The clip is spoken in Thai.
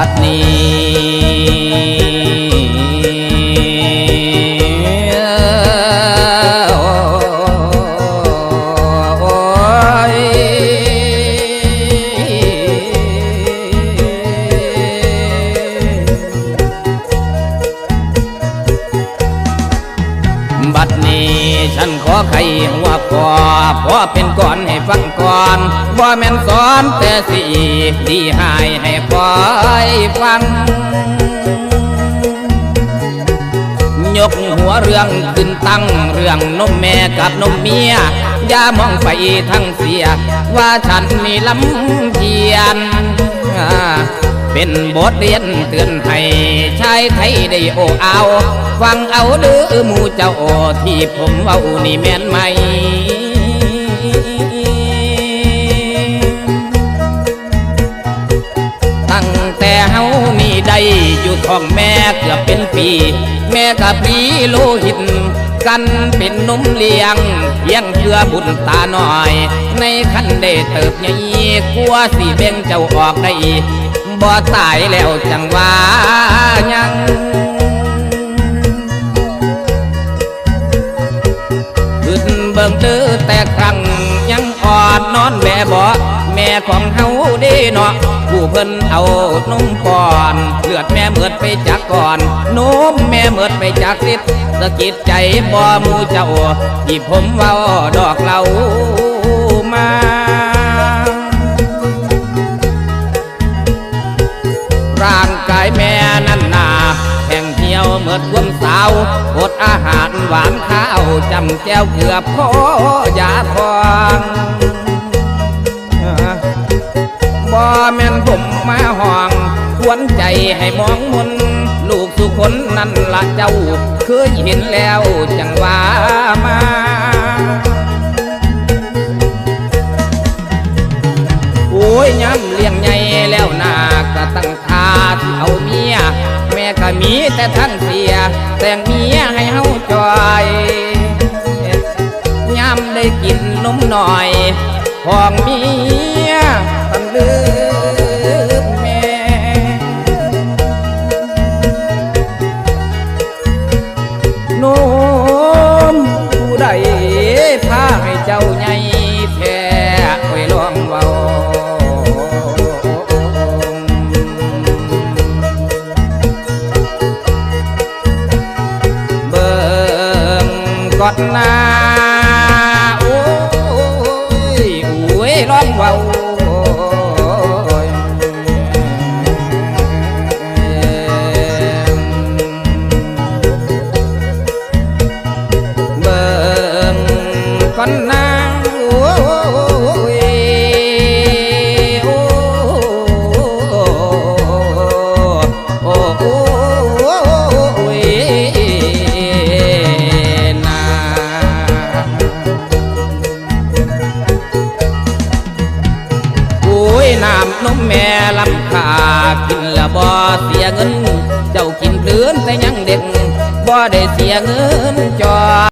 บัดนี้ บัดนี้ ฉันขอไขหัวคอพอเป็นก่อนให้ฟังก่อนบ่แม่นสอนแต่สิดีหายให้คอยฟังยกหัวเรื่องขึ้นตั้งเรื่องนมแม่กับนมเมียอย่ามองไปทั้งเสีย ว่าฉันนี่ลำเพียน เป็นบทเรียนเตือนให้ชายไทยได้โอเอาฟังเอาเด้อหมู่เจ้าที่ผมเว้านี่แม่นไหมตั้งแต่เฮานี่ได้อยู่ท้องแม่เกือบเป็นปี แม่กับพี่โลหิตกันเป็นนมเลี้ยงเพียงเพื่อบุญตาหน่อย ในคันได้เติบใหญ่กลัวสิเบ่งเจ้าออกได้ บ่ตายแล้วจังว่ายังขึ้นเบิ่งเด้อแต่ครั้งยังอ่อนนอนแม่บ่แม่ของเฮาด้เนาะผู้เพิ่นเอานมก่อนเลือดแม่เมิดไปจากก่อนนมแม่เมิดไปจากสิทธิ์สะกิดใจบ่มูเจ้าที่ผมเว้าดอกเหล่ามา มื่อความสาวอดอาหารหวานข้าวจำแก้วเกือบพอยาทองบ่แม่นผมมาห้องควรใจให้มองมนลูกสุคนนั่นละเจ้า เคยเห็นแล้วจังว่ามาโอ้ยย้ำเลี้ยงใหญ่แล้วนาก็ตั้งท่าที่เอาเมีย ก็มีแต่ทั้งเสีย แต่งเมียให้เฮาจอยย้ำได้กินนมหน่อยของเมียตันลืม ก่อนหน้าโอ้ย กินและบ่เสียเงิน เจ้ากินเพลินแต่ยังเด็กบ่ได้เสียเงินจอ